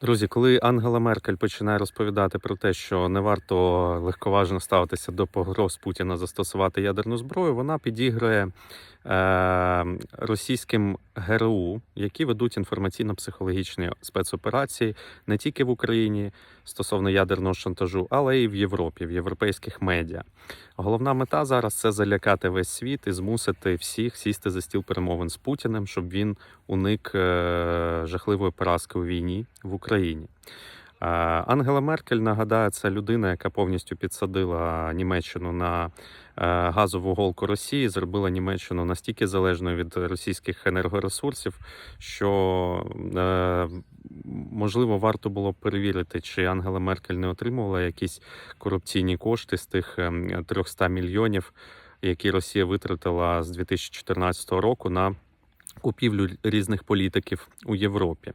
Друзі, коли Ангела Меркель починає розповідати про те, що не варто легковажно ставитися до погроз Путіна застосувати ядерну зброю, вона підігрує е, російським ГРУ, які ведуть інформаційно-психологічні спецоперації не тільки в Україні стосовно ядерного шантажу, але й в Європі, в європейських медіа. Головна мета зараз це залякати весь світ і змусити всіх сісти за стіл перемовин з Путіним, щоб він уник е, жахливої поразки у війні в Україні. Ангела Меркель нагадаю, це людина, яка повністю підсадила Німеччину на е, газову голку Росії, зробила Німеччину настільки залежною від російських енергоресурсів, що е, можливо варто було перевірити, чи Ангела Меркель не отримувала якісь корупційні кошти з тих ем, 300 мільйонів, які Росія витратила з 2014 року на купівлю різних політиків у Європі.